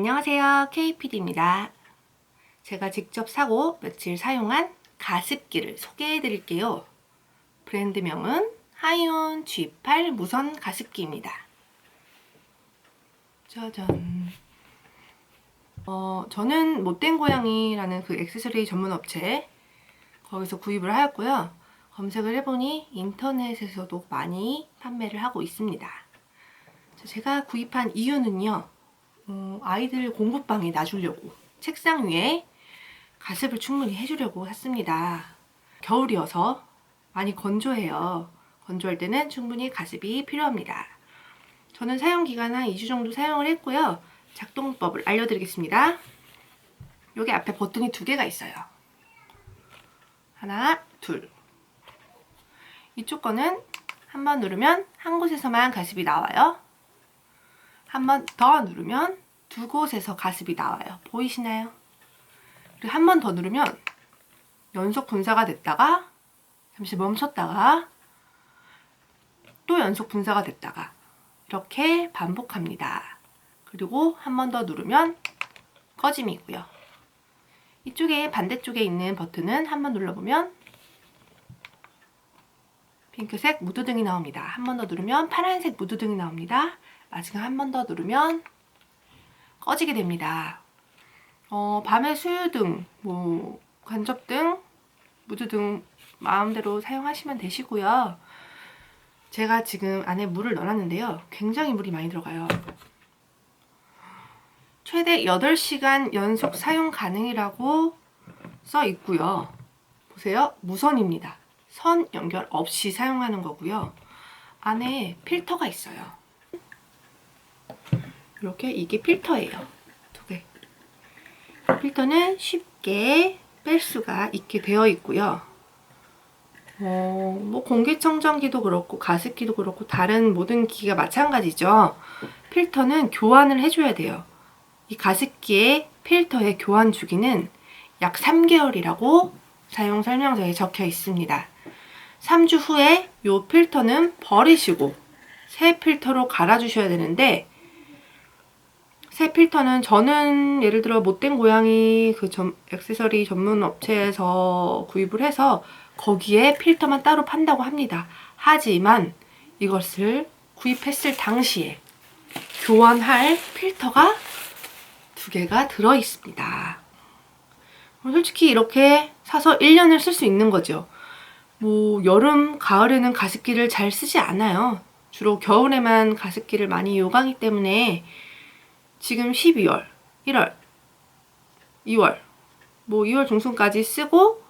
안녕하세요. KPD입니다. 제가 직접 사고 며칠 사용한 가습기를 소개해 드릴게요. 브랜드명은 하이온 G8 무선 가습기입니다. 짜잔. 어, 저는 못된 고양이라는 그 액세서리 전문 업체 거기서 구입을 하였고요. 검색을 해보니 인터넷에서도 많이 판매를 하고 있습니다. 제가 구입한 이유는요. 어, 아이들 공부방에 놔주려고 책상 위에 가습을 충분히 해주려고 샀습니다. 겨울이어서 많이 건조해요. 건조할 때는 충분히 가습이 필요합니다. 저는 사용 기간 한 2주 정도 사용을 했고요. 작동법을 알려드리겠습니다. 여기 앞에 버튼이 두 개가 있어요. 하나, 둘. 이쪽 거는 한 번 누르면 한 곳에서만 가습이 나와요. 한 번 더 누르면 두 곳에서 가습이 나와요. 보이시나요? 그리고 한 번 더 누르면 연속 분사가 됐다가 잠시 멈췄다가 또 연속 분사가 됐다가 이렇게 반복합니다. 그리고 한 번 더 누르면 꺼짐이고요. 이쪽에 반대쪽에 있는 버튼은 한 번 눌러보면 핑크색 무드등이 나옵니다. 한 번 더 누르면 파란색 무드등이 나옵니다. 마지막 한 번 더 누르면 꺼지게 됩니다. 어, 밤에 수유등, 뭐 간접등, 무드등 마음대로 사용하시면 되시고요. 제가 지금 안에 물을 넣어놨는데요. 굉장히 물이 많이 들어가요. 최대 8시간 연속 사용 가능이라고 써 있고요. 보세요. 무선입니다. 선 연결 없이 사용하는 거고요. 안에 필터가 있어요. 이렇게 이게 필터예요. 두 개. 필터는 쉽게 뺄 수가 있게 되어 있고요. 어, 뭐 공기청정기도 그렇고 가습기도 그렇고 다른 모든 기기가 마찬가지죠. 필터는 교환을 해줘야 돼요. 이 가습기의 필터의 교환 주기는 약 3개월이라고 사용 설명서에 적혀 있습니다. 3주 후에 이 필터는 버리시고 새 필터로 갈아주셔야 되는데 새 필터는 저는 예를 들어 못된 고양이 그 점, 액세서리 전문 업체에서 구입을 해서 거기에 필터만 따로 판다고 합니다. 하지만 이것을 구입했을 당시에 교환할 필터가 두 개가 들어 있습니다. 솔직히 이렇게 사서 1년을 쓸 수 있는 거죠. 뭐 여름, 가을에는 가습기를 잘 쓰지 않아요. 주로 겨울에만 가습기를 많이 요구하기 때문에 지금 12월, 1월, 2월, 뭐 2월 중순까지 쓰고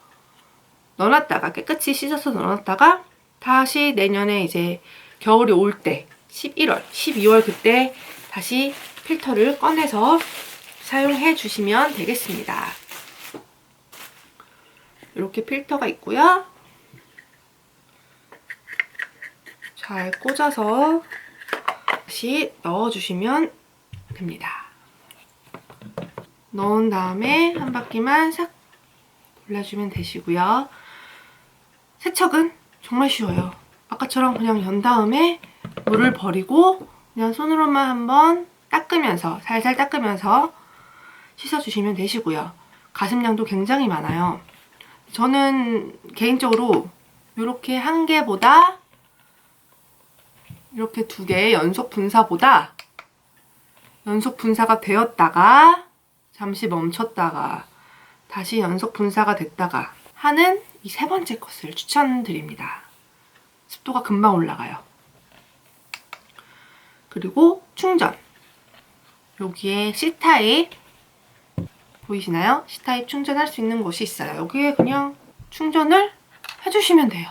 넣어놨다가 깨끗이 씻어서 넣어놨다가 다시 내년에 이제 겨울이 올 때 11월, 12월 그때 다시 필터를 꺼내서 사용해 주시면 되겠습니다. 이렇게 필터가 있고요. 잘 꽂아서 다시 넣어주시면 됩니다. 넣은 다음에 한 바퀴만 싹 돌려주면 되시고요. 세척은 정말 쉬워요. 아까처럼 그냥 연 다음에 물을 버리고 그냥 손으로만 한번 닦으면서 살살 닦으면서 씻어주시면 되시고요. 가습량도 굉장히 많아요. 저는 개인적으로 이렇게 한 개보다 이렇게 두 개의 연속 분사보다 연속 분사가 되었다가 잠시 멈췄다가 다시 연속 분사가 됐다가 하는 이 세 번째 것을 추천드립니다. 습도가 금방 올라가요. 그리고 충전. 여기에 C타입 보이시나요? C타입 충전할 수 있는 곳이 있어요. 여기에 그냥 충전을 해주시면 돼요.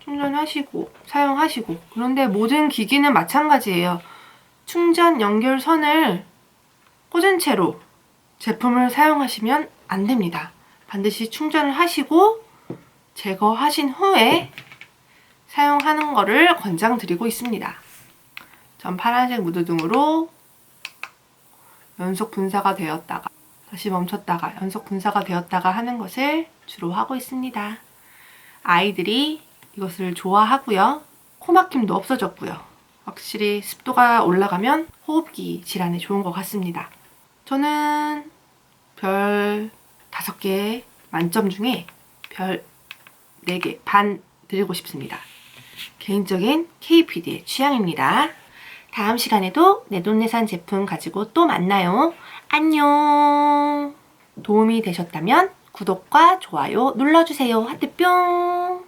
충전하시고 사용하시고 그런데 모든 기기는 마찬가지예요. 충전 연결선을 꽂은 채로 제품을 사용하시면 안 됩니다. 반드시 충전을 하시고 제거하신 후에 사용하는 것을 권장드리고 있습니다. 전 파란색 무드등으로 연속 분사가 되었다가 다시 멈췄다가 연속 분사가 되었다가 하는 것을 주로 하고 있습니다. 아이들이 이것을 좋아하고요. 코막힘도 없어졌고요. 확실히 습도가 올라가면 호흡기 질환에 좋은 것 같습니다. 저는 별 5개 만점 중에 별 4개 반 드리고 싶습니다. 개인적인 KPD의 취향입니다. 다음 시간에도 내돈내산 제품 가지고 또 만나요. 안녕. 도움이 되셨다면 구독과 좋아요 눌러주세요. 하트 뿅.